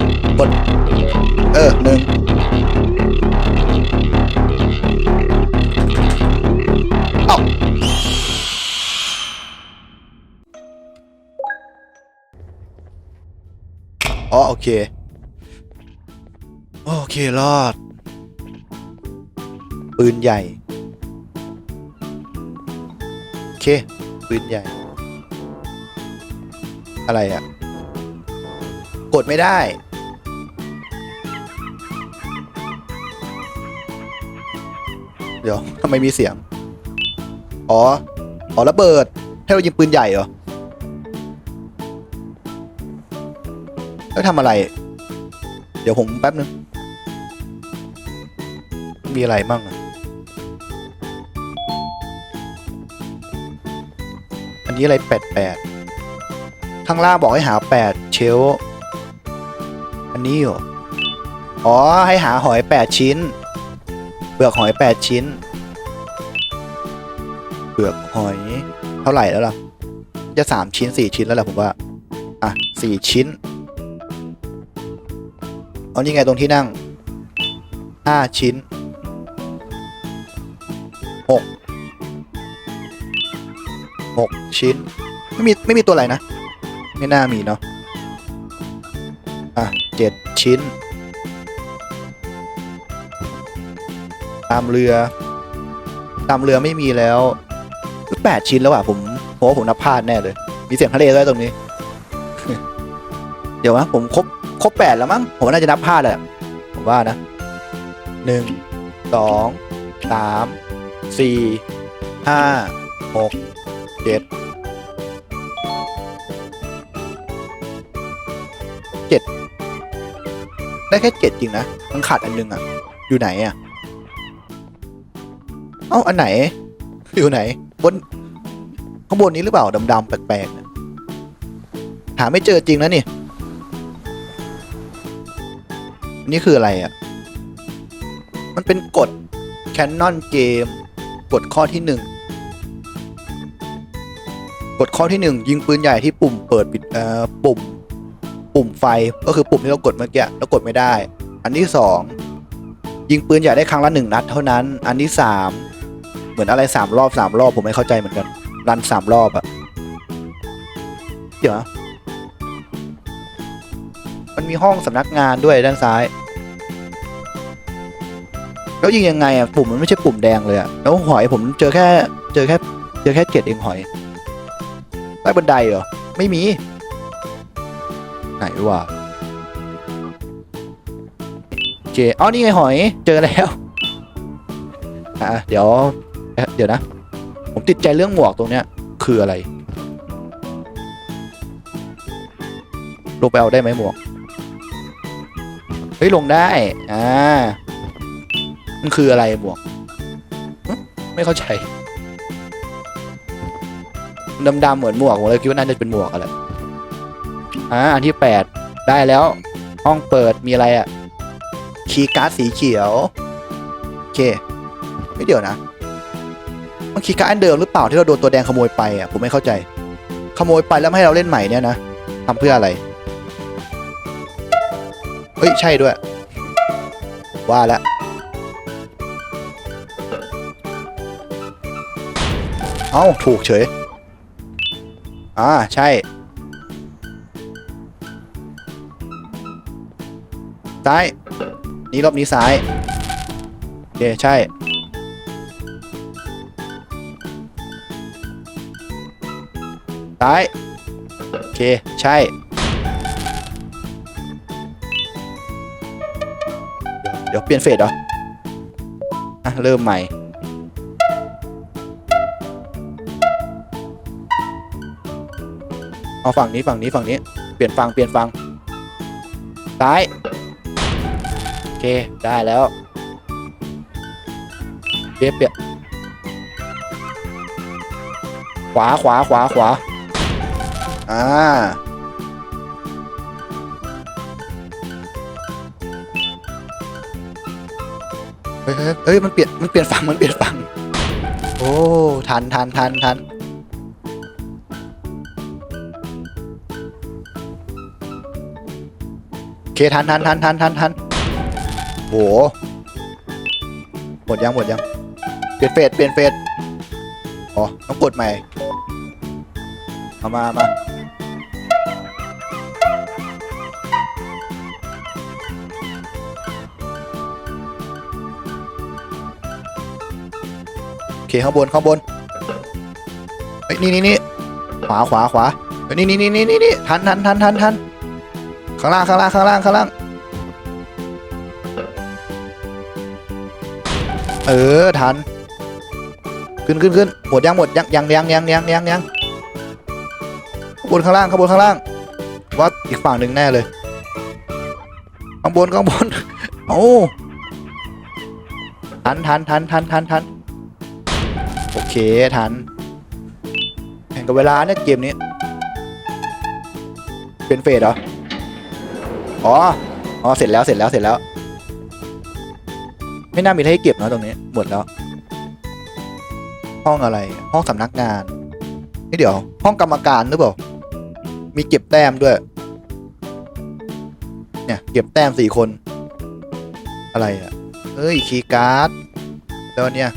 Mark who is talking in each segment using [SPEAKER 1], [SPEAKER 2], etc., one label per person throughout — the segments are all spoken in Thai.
[SPEAKER 1] ดกด เออหนึ่งเอาอ๋อโอเค โอเค รอด ปืนใหญ่ โอเค ปืนใหญ่ อะไรอะ่ะ กดไม่ได้ เดี๋ยวทำไมมีเสียง อ๋อ อ๋อระเบิด ให้เรายิงปืนใหญ่เหรอ แล้วทำอะไร เดี๋ยวผมแป๊บนึง มีอะไรมั่งอะอันนี้อะไรแปดแปดข้างล่างบอกให้หาแปดเชล อันนี้เหรอ อ๋อ ให้หาหอยแปดชิ้น เปลือกหอยแปดชิ้น เปลือกหอยเท่าไหร่แล้วล่ะ จะสามชิ้นสี่ชิ้นแล้วแหละผมว่า อะสี่ชิ้น เอานี่ไงตรงที่นั่งห้าชิ้นหกหกชิ้น ไม่มี ไม่มีตัวอะไรนะ ไม่น่ามีเนาะ อะเจ็ดชิ้น ตามเรือ ตามเรือไม่มีแล้วแปดชิ้นแล้วอะผมผมว่าผมนับพลาดแน่เลย มีเสียงทะเลด้วยตรงนี้ เดี๋ยวนะผมครบครบแปดแล้วมั้งผมน่าจะนับพลาดแหละผมว่านะหนึ่งสองสามสี่ห้าหกเจ็ดเจ็ดได้แค่เจ็ดจริงนะ มันขาดอันหนึงอะ อยู่ไหนอะ อ้าอันไหน อยู่ไหน บน ข้างบนนี้หรือเปล่าดำๆแปลกๆหาไม่เจอจริงนะนี่ นี่คืออะไรอะ มันเป็นกฎ Canon เกมกฎข้อที่หนึ่งกฎข้อที่หนึ่งยิงปืนใหญ่ที่ปุ่มเปิดปิดเอ่อปุ่ม ปุ่มไฟก็คือปุ่มที่เรากดเมื่อกี้แล้วกดไม่ได้ อันที่สองยิงปืนใหญ่ได้ครั้งละหนึ่งนัดเท่านั้น อันที่สาม เหมือนอะไรสามรอบสามรอบผมไม่เข้าใจเหมือนกันรันสามรอบอะเดี๋ยวมันมีห้องสำนักงานด้วยด้านซ้าย แล้วยิงยังไงอะปุ่มมันไม่ใช่ปุ่มแดงเลยอะแล้วหอยผมเจอแค่เจอแค่เจอแค่เจ็ดเองหอยใต้บันไดเหรอไม่มี ไหนวะเจอ๋อนี่ไงหอยเจอแล้วอะเดี๋ยว เดี๋ยวนะ ผมติดใจเรื่องหมวกตรงเนี้ย คืออะไร ลงไปเอาได้ไหมหมวก เฮ้ย ลงได้ อ่า มันคืออะไรหมวก ไม่เข้าใจดำๆเหมือนหมวกผมเลยคิดว่าน่าจะเป็นหมวกอะไรอ่าอันที่แปดได้แล้ว ห้องเปิดมีอะไรอะคีย์การ์ดสีเขียว โอเค ไม่เดี๋ยวนะ มันคีย์การ์ดอันเดิมหรือเปล่าที่เราโดนตัวแดงขโมยไปอะผมไม่เข้าใจ ขโมยไปแล้วไม่ให้เราเล่นใหม่เนี่ยนะทำเพื่ออะไรเฮ้ยใช่ด้วย ว่าแล้วเอ้าถูกเฉยอ่าใช่ซ้าย นี่รอบนี้ซ้ายโอเคใช่ ซ้าย โอเค ใช่ เดี๋ยวเปลี่ยนเฟสเหรอ อะ เริ่มใหม่เอาฝั่งนี้ฝั่งนี้ฝั่งนี้ เปลี่ยนฝั่งเปลี่ยนฝั่งซ้าย โอเค ได้แล้วเคเปลี่ยนขวาขวาขวาขวา อ่าเฮ้ยเฮ้ยเฮ้ยมันเปลี่ยน มันเปลี่ยนฝั่ง มันเปลี่ยนฝั่ง โอ้ ทันทันทันทันโเคทันทันทันทันทันทันโห หมดยัง หมดยัง เปลี่ยนเฟสเปลี่ยนเฟสอ๋อ ต้องกดใหม่ เอามามา ข้างบนข้างบนเฮ้ยนี่นี่นี่ขวาขวาขวาเฮ้ยนี่นี่นี่นี่นี่นี่ทันทันทันทันทันข้างล่างข้างล่างข้างล่างข้างล่างเออทันขึ้นขึ้นขึ้นหมดยังหมดยังยังยังยังยังยังยังข้างบนข้างล่างข้างบนข้างล่างว่าอีกฝั่งหนึ่งแน่เลยข้างบนข้างบนโอ้ทันทันทันทันทันทัน โอเคทันแข่งกับเวลาเนี่ยเกมนี้ เป็นเฟสเหรอ อ๋อ อ๋อ เสร็จแล้ว เสร็จแล้ว เสร็จแล้ว ไม่น่ามีอะไรให้เก็บเนอะตรงนี้ หมดแล้ว ห้องอะไร ห้องสำนักงาน นี่เดี๋ยว ห้องกรรมการหรือเปล่า มีเก็บแต้มด้วย เนี่ย เก็บแต้มสี่คน อะไรอะเฮ้ย คีย์การ์ดแล้วเนี่ย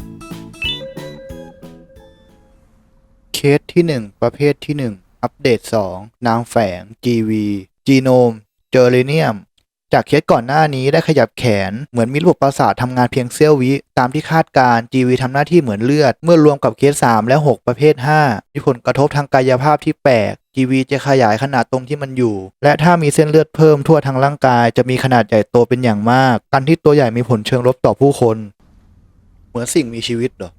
[SPEAKER 1] เคสที่หนึ่งประเภทที่หนึ่งอัปเดตสองนางแฝง GV จีโนมเจอเรเนียม จากเคสก่อนหน้านี้ได้ขยับแขน เหมือนมีระบบประสาททำงานเพียงเสี้ยววิ ตามที่คาดการ GV ทำหน้าที่เหมือนเลือด เมื่อรวมกับเคส 3 และ 6 ประเภท 5 มีผลกระทบทางกายภาพที่แปลก GV จะขยายขนาดตรงที่มันอยู่ และถ้ามีเส้นเลือดเพิ่มทั่วทั้งร่างกาย จะมีขนาดใหญ่โตเป็นอย่างมาก การที่ตัวใหญ่มีผลเชิงลบต่อผู้คน เหมือนสิ่งมีชีวิตเหรอ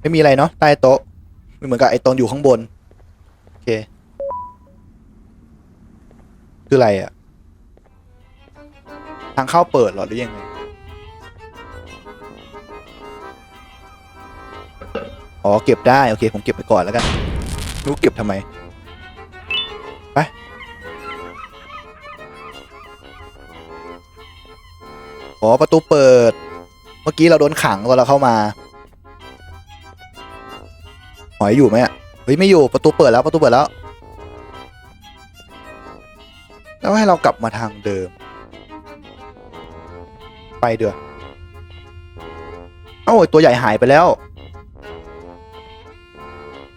[SPEAKER 1] ไม่มีอะไรเนาะใต้โต๊ะไม่เหมือนกับไอ้ตรงอยู่ข้างบน โอเค คืออะไรอะทางเข้าเปิดหรอหรือยังไงอ๋อเก็บได้โอเค ผมเก็บไปก่อนแล้วกันรู้เก็บทำไมไปอ๋อประตูเปิด เมื่อกี้เราโดนขังตอนเราเข้ามา หอยอยู่ไหมอะเฮ้ยไม่อยู่ประตูเปิดแล้วประตูเปิดแล้ว แล้วให้เรากลับมาทางเดิม ไปเดือเอ้าไอ้ตัวใหญ่หายไปแล้ว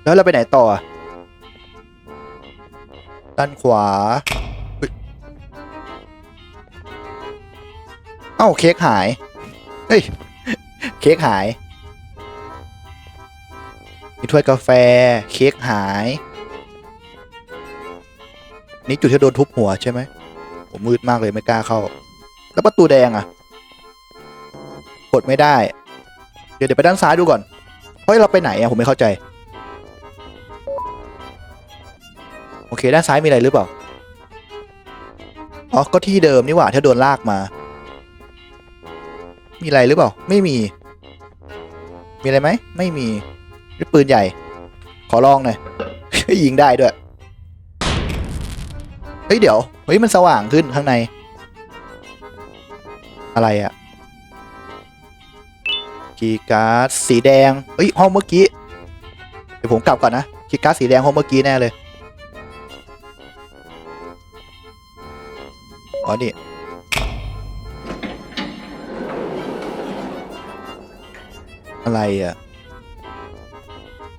[SPEAKER 1] แล้วเราไปไหนต่ออะด้านขวาเอ้าเค้กหาย เฮ้ย เค้กหาย มีถ้วยกาแฟ เค้กหาย นี่จุดที่โดนทุบหัวใช่ไหมผมมืดมากเลยไม่กล้าเข้า แล้วประตูแดงอะกดไม่ได้ เดี๋ยวเดี๋ยวไปด้านซ้ายดูก่อน เฮ้ย เราไปไหนอะผมไม่เข้าใจ โอเค ด้านซ้ายมีอะไรหรือเปล่า อ๋อ ก็ที่เดิมนี่หว่าถ้าโดนลากมา มีอะไรหรือเปล่า ไม่มี มีอะไรไหม ไม่มี ปืนใหญ่ ขอลองหน่อย ยิงได้ด้วย เฮ้ยเดี๋ยว เฮ้ยมันสว่างขึ้นข้างใน อะไรอะคีย์การ์ดสีแดง เฮ้ยห้องเมื่อกี้ เดี๋ยวผมกลับก่อนนะคีย์การ์ดสีแดงห้องเมื่อกี้แน่เลย อ๋อนี่อะไรอะ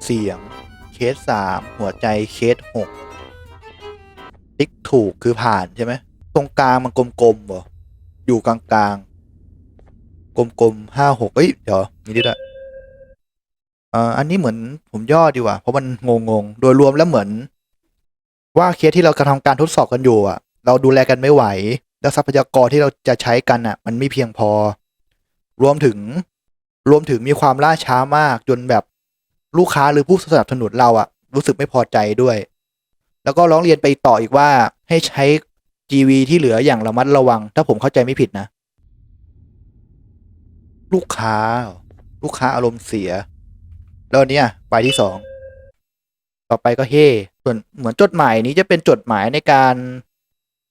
[SPEAKER 1] เสียง เคสสามหัวใจเคสหกติ๊กถูกคือผ่านใช่ไหมตรงกลางมันกลมๆบ่อยู่กลางๆ กลมๆห้าหกเอ้ย เดี๋ยวนี่ดิละอ่าอันนี้เหมือนผมย่อดีกว่า เพราะมันงงๆโดยรวมแล้วเหมือน ว่าเคสที่เรากำลังทำการทดสอบกันอยู่อะ เราดูแลกันไม่ไหว แล้วทรัพยากรที่เราจะใช้กันอะ มันไม่เพียงพอ รวมถึงรวมถึงมีความล่าช้ามากจนแบบ ลูกค้าหรือผู้สนับสนุนเราอะรู้สึกไม่พอใจด้วย แล้วก็ร้องเรียนไปต่ออีกว่าให้ใช้ GV ที่เหลืออย่างระมัดระวัง ถ้าผมเข้าใจไม่ผิดนะ ลูกค้า ลูกค้าอารมณ์เสีย แล้วอันเนี่ยไปที่สองต่อไปก็เฮส่วนเหมือนจดหมายนี้จะเป็นจดหมายในการ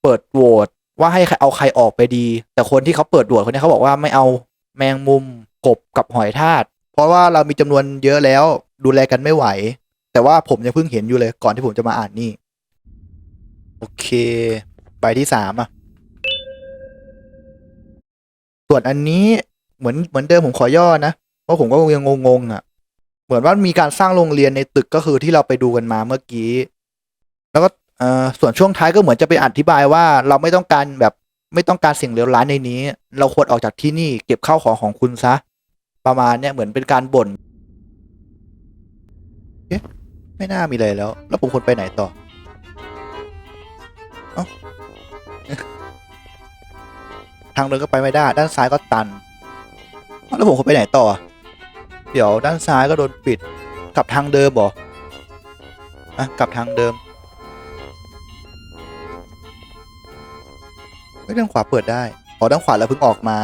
[SPEAKER 1] เปิดโหวตว่าให้เอาใครออกไปดี แต่คนที่เขาเปิดโหวตคนนี้เขาบอกว่าไม่เอาแมงมุมกบกับหอยทาก เพราะว่าเรามีจำนวนเยอะแล้วดูแลกันไม่ไหว แต่ว่าผมยังเพิ่งเห็นอยู่เลยก่อนที่ผมจะมาอ่านนี่ โอเค ใบที่สามอะ ส่วนอันนี้เหมือนเหมือนเดิมผมขอย่อนะเพราะผมก็ยังงงๆอะ เหมือนว่ามีการสร้างโรงเรียนในตึกก็คือที่เราไปดูกันมาเมื่อกี้ แล้วก็เอ่อส่วนช่วงท้ายก็เหมือนจะไปอธิบายว่าเราไม่ต้องการแบบไม่ต้องการสิ่งเลวร้ายในนี้ เราควรออกจากที่นี่เก็บข้าวของของคุณซะ ประมาณเนี้ยเหมือนเป็นการบ่นเอ๊ะไม่น่ามีเลยแล้ว แล้วผมควรไปไหนต่อเอ้าทางเดินก็ไปไม่ได้ ด้านซ้ายก็ตัน แล้วผมควรไปไหนต่อ เดี๋ยวด้านซ้ายก็โดนปิดกลับทางเดิมเหรออะกลับทางเดิมเฮ้ยด้านขวาเปิดได้อ๋อด้านขวาเราเพิ่งออกมา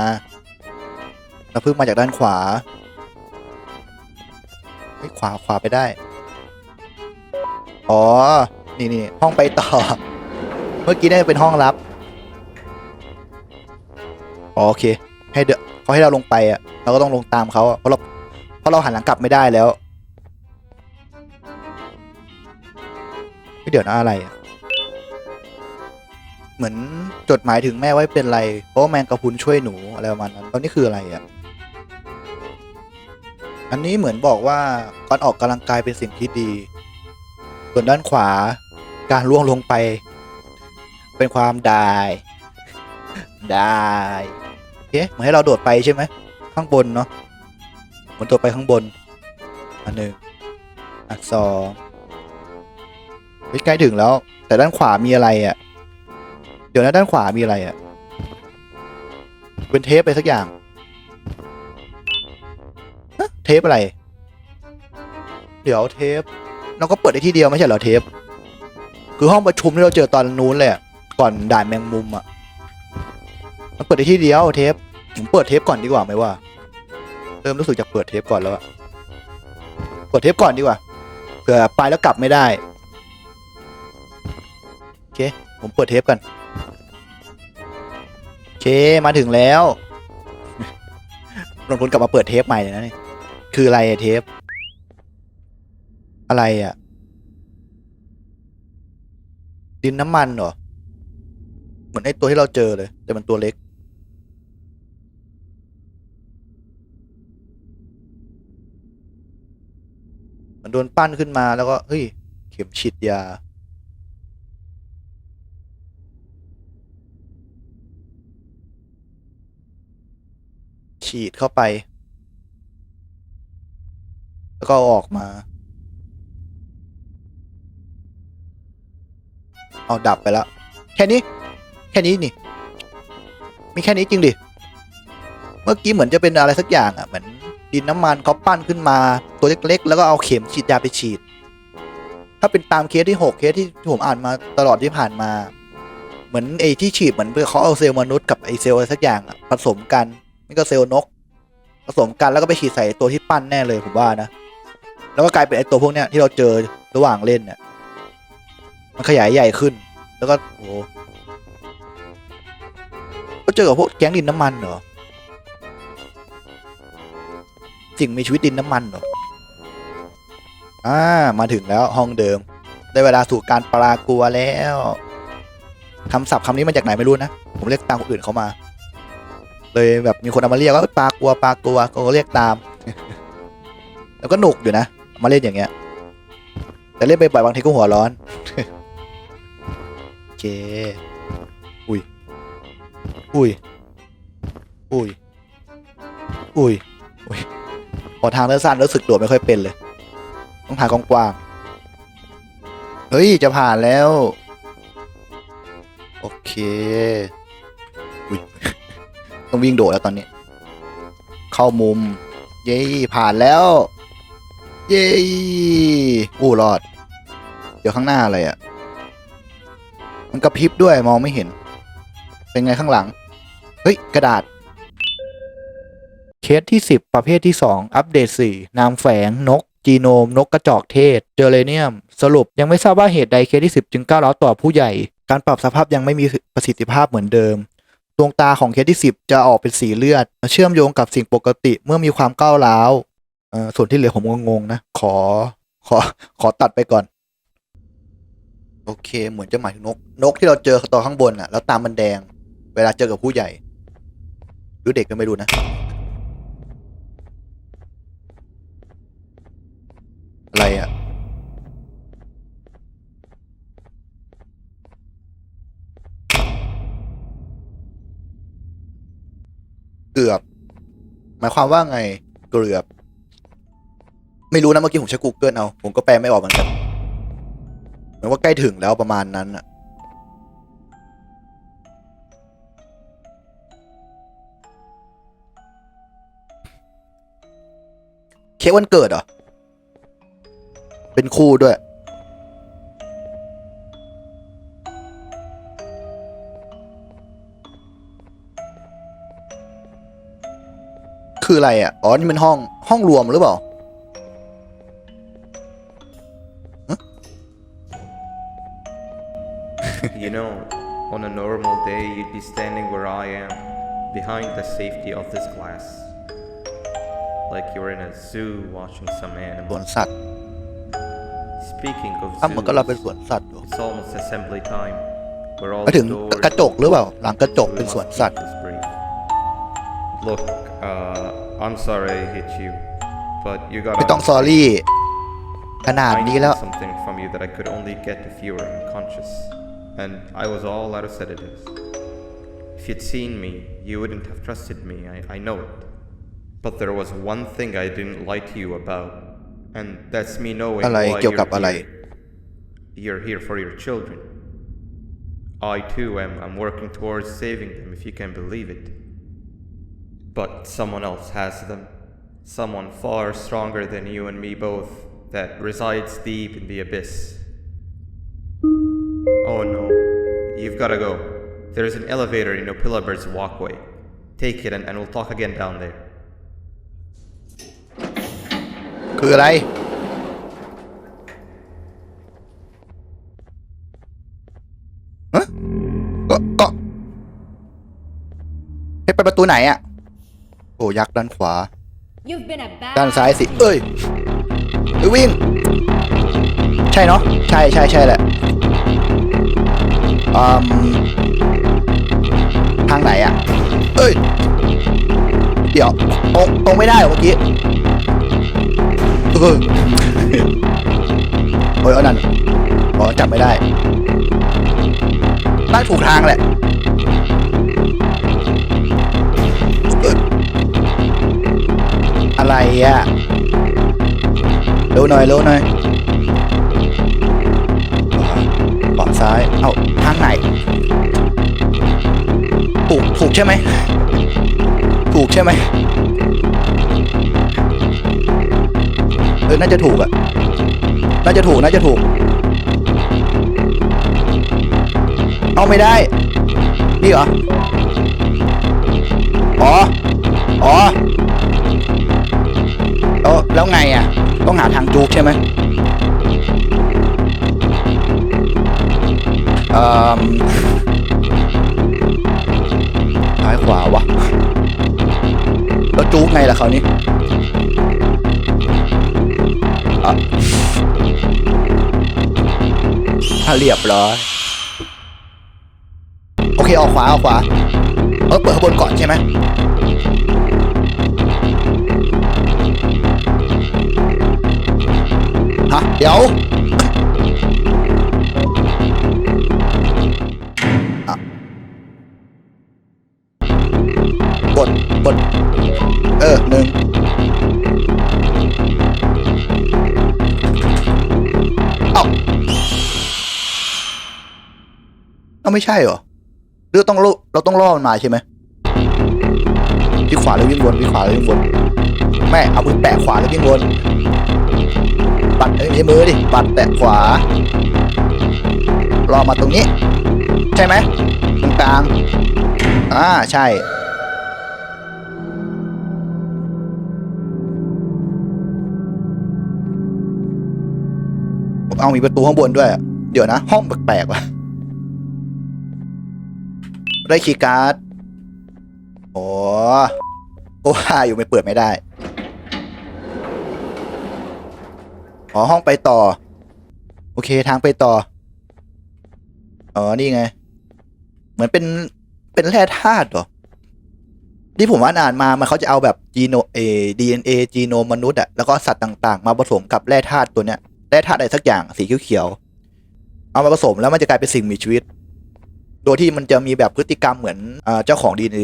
[SPEAKER 1] เราเพิ่งมาจากด้านขวาเฮ้ยขวาขวาไปได้ อ๋อ นี่นี่ห้องไปต่อ เมื่อกี้น่าจะเป็นห้องลับอ๋อโอเค ให้เดนเขาให้เราลงไปอะ เราก็ต้องลงตามเขาอะเพราะเราเพราะเราหันหลังกลับไม่ได้แล้วเฮ้ยเดี๋ยวนะอะไรอะเหมือนจดหมายถึงแม่ไว้เป็นไร เพราะว่าแมงกะพรุนช่วยหนูอะไรประมาณนั้นตอนนี้คืออะไรอะ อันนี้เหมือนบอกว่าการออกกำลังกายเป็นสิ่งที่ดี ส่วนด้านขวาการล่วงลงไป เป็นความได้ได้โอเคเหมือนให้เราโดดไปใช่ไหมข้างบนเนาะเหมือนโดดไปข้างบน อันหนึ่งอันสองใกล้ถึงแล้ว แต่ด้านขวามีอะไรอะ่ะ เดี๋ยวนะด้านขวามีอะไรอะ่ะเป็นเทปไปสักอย่าง เทปอะไร เดี๋ยวเทปเราก็เปิดได้ที่เดียวไม่ใช่เหรอเทป คือห้องประชุมที่เราเจอตอนนู้นเลยก่อนด่านแมงมุมอะมันเปิดได้ที่เดียวเทปผมเปิดเทปก่อนดีกว่าไหมว่าเริ่มรู้สึกจะเปิดเทปก่อนแล้วอะเปิดเทปก่อนดีกว่าเผื่อไปแล้วกลับไม่ได้โอเค ผมเปิดเทปกันโอเคมาถึงแล้วลงทุนกลับมาเปิดเทปใหม่เลยนะนี่ คืออะไรอะเทป อะไรอะดินน้ำมันเหรอ เหมือนไอ้ตัวที่เราเจอเลย แต่มันตัวเล็ก มันโดนปั้นขึ้นมาแล้วก็ เฮ้ย เข็มฉีดยาฉีดเข้าไป แล้วก็ออกมา เอาดับไปแล้ว แค่นี้ แค่นี้นี่ มีแค่นี้จริงดิ เมื่อกี้เหมือนจะเป็นอะไรสักอย่างอะ เหมือนดินน้ำมันเขาปั้นขึ้นมาตัวเล็ก ๆ แล้วก็เอาเข็มฉีดยาไปฉีด ถ้าเป็นตามเคสที่หกเคสที่ผมอ่านมาตลอดที่ผ่านมา เหมือนไอ้ที่ฉีดเหมือนเขาเอาเซลล์มนุษย์กับไอ้เซลล์อะไรสักอย่างผสมกันนี่ก็เซลล์นกผสมกันแล้วก็ไปฉีดใส่ตัวที่ปั้นแน่เลยผมว่านะ แล้วก็กลายเป็นไอ้ตัวพวกเนี้ยที่เราเจอระหว่างเล่นเนี่ยมันขยายใหญ่ขึ้น แล้วก็โอ้โหก็เจอกับพวกแก๊งดินน้ำมันเหรอสิ่งมีชีวิตดินน้ำมันเหรออ่ามาถึงแล้วห้องเดิม ได้เวลาสู่การปลากลัวแล้วคำศัพท์คำนี้มาจากไหนไม่รู้นะ ผมเรียกตามคนอื่นเขามา เลยแบบมีคนเอามาเรียกว่าปลากลัวปลากลัวก็เรียกตาม แล้วก็หนุกอยู่นะ มาเล่นอย่างเงี้ย แต่เล่นไปบ่อยบางทีก็หัวร้อน โอเค อุ้ย อุ้ย อุ้ย อุ้ย อุ้ยพอทางเลื่อนสั้นรู้สึกโดดไม่ค่อยเป็นเลย ต้องทางกว้างๆเฮ้ย จะผ่านแล้ว โอเค อุ้ย ต้องวิ่งโดดแล้วตอนนี้ เข้ามุม เย้ผ่านแล้ว เย้อู้รอด เดี๋ยวข้างหน้าอะไรอะ่ะ มันกระพริบด้วยมองไม่เห็น เป็นไงข้างหลัง เฮ้ย กระดาษ เคสที่ 10 ประเภทที่ 2 อัปเดต 4 นามแฝงนก จีโนม นกกระจอกเทศ เจอเรเนียม สรุปยังไม่ทราบว่าเหตุใดเคสที่ 10 จึงก้าวร้าวต่อผู้ใหญ่ การปรับสภาพยังไม่มีประสิทธิภาพเหมือนเดิมดวงตาของเคสที่ 10 จะออกเป็นสีเลือด เชื่อมโยงกับสิ่งปกติเมื่อมีความก้าวร้าว ส่วนที่เหลือผมงงๆนะ ขอ ขอ ขอตัดไปก่อน โอเค เหมือนจะหมายถึงนก นกที่เราเจอตอนข้างบนอะแล้วตามมันแดง เวลาเจอกับผู้ใหญ่ หรือเด็กก็ไม่รู้นะ อะไรอะเกือบ หมายความว่าไง เกือบ ไม่รู้นะเมื่อกี้ผมใช้ Google เอา ผมก็แปลไม่ออกเหมือนกันเหมือนว่าใกล้ถึงแล้วประมาณนั้นอะเค้กวันเกิดเหรอ เป็นคู่ด้วย คืออะไรอะ อ๋อ นี่มันห้องห้องรวมหรือเปล่า
[SPEAKER 2] on a normal day, you'd be standing where I am, behind the safety of this glass. Like you're in a zoo watching some
[SPEAKER 1] ส
[SPEAKER 2] animal.
[SPEAKER 1] วนสัตว์
[SPEAKER 2] Speaking of
[SPEAKER 1] อ้าวมันก็เราเป็น
[SPEAKER 2] zoos,
[SPEAKER 1] สวนสัตว์อยู่
[SPEAKER 2] it's almost assembly time. Where all
[SPEAKER 1] ไปถึง
[SPEAKER 2] the doors
[SPEAKER 1] กระจกหรือเปล่า หลังกระจก
[SPEAKER 2] we
[SPEAKER 1] เป็นสวน
[SPEAKER 2] must
[SPEAKER 1] สัต
[SPEAKER 2] keep
[SPEAKER 1] ว์
[SPEAKER 2] this brief. Look, uh, I'm sorry I hit you, but you gotta.
[SPEAKER 1] ไม่ต้องซอรี่ ขนาด
[SPEAKER 2] I
[SPEAKER 1] นี้แล้ว
[SPEAKER 2] needed something from you that I could only get if you were unconscious, and I was all out of sedatives. If you'd seen me, you wouldn't have trusted me, I, I know it. But there was one thing I didn't lie to you about, and that's me knowing
[SPEAKER 1] อะไร
[SPEAKER 2] why
[SPEAKER 1] เกี่ยวกับ
[SPEAKER 2] you're
[SPEAKER 1] อะไร
[SPEAKER 2] here. You're here for your children. I too am I'm working towards saving them, if you can believe it. But someone else has them. Someone far stronger than you and me both, that resides deep in the abyss. Oh no, you've gotta go. There's an elevator in Opila Bird's walkway. Take it and, and we'll talk again down there.
[SPEAKER 1] คืออะไร ฮะก็ก็ให้ไปประตูไหนอะ โอ้ยักษ์ด้านขวา
[SPEAKER 3] You've been a bad
[SPEAKER 1] ด้านซ้ายสิ เอ้ยเอ้ยวิ่ง ใช่เนาะ ใช่ใช่ใช่แหละ อืมทางไหนอะเอ้ย เดี๋ยวตรงตรงไม่ได้เหรอเมื่อกี้เออโอ้ยเอานั่นอ๋อจับไม่ได้น่าถูกทางแหละอะไรอะเร็วหน่อยเร็วหน่อย ถูกใช่ไหม ถูกใช่ไหม เออ น่าจะถูกอะน่าจะถูก น่าจะถูก เอาไม่ได้ นี่เหรอ อ๋อ อ๋อแล้วแล้วไงอะต้องหาทางจูกใช่ไหมเอ่อ ซ้าวาวะแล้วจูกไงล่ะคราวนี้อะถ้าเรียบร้อย โอเคออกขวาออกขวา เออเปิดข้างบนก่อนใช่ไหมฮะเดี๋ยว ไม่ใช่เหรอหรือต้องล่อเราต้องล่อมันมาใช่ไหมวิ่งขวาแล้ววิ่งวนวิ่งขวาแล้ววิ่งวนแม่เอามือแปะขวาแล้ววิ่งวนปัดเอ้ยมือดิปัดแตะขวา รอมาตรงนี้ ใช่ไหมตรงกลางอ่าใช่เอามีประตูข้างบนด้วย เดี๋ยวนะ ห้องแปลกๆว่ะ ได้คีย์การ์ดโอ้โอ้ว่าอยู่ไม่เปิดไม่ได้ อ๋อ ห้องไปต่อ โอเคทางไปต่อ อ๋อ นี่ไง เหมือนเป็นเป็นแร่ธาตุเหรอ ที่ผมว่าอ่านมา มันเขาจะเอาแบบจีโนเอดีเอ็นเอจีโนมนุษย์อะแล้วก็สัตว์ต่างๆ มาผสมกับแร่ธาตุตัวเนี้ยแร่ธาตุอะไรสักอย่างสีเขียวๆเอามาผสมแล้วมันจะกลายเป็นสิ่งมีชีวิต โดยที่มันจะมีแบบพฤติกรรมเหมือนเจ้าของดีเอ็นเอ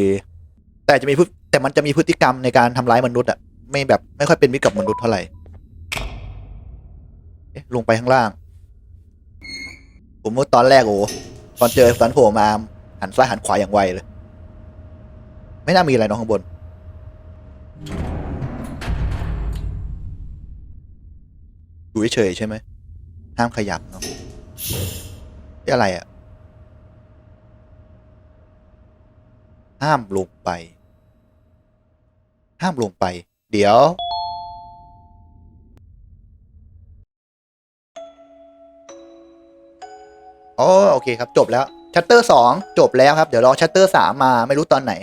[SPEAKER 1] แต่จะมีแต่มันจะมีพฤติกรรมในการทำร้ายมนุษย์อะไม่แบบไม่ค่อยเป็นมิตรกับมนุษย์เท่าไหร่เอ๊ะลงไปข้างล่าง ผมว่าตอนแรกโอ้ตอนเจอตอนโผล่มาหันซ้ายหันขวาอย่างไวเลย ไม่น่ามีอะไรน้องข้างบน อยู่เฉยใช่ไหมห้ามขยับเนาะนี่อะไรอะ่ ห้ามลงไป ห้ามลงไป เดี๋ยว โอโอเคครับ จบแล้ว ชัตเตอร์สองจบแล้วครับ เดี๋ยวรอชัตเตอร์สามมาไม่รู้ตอนไหน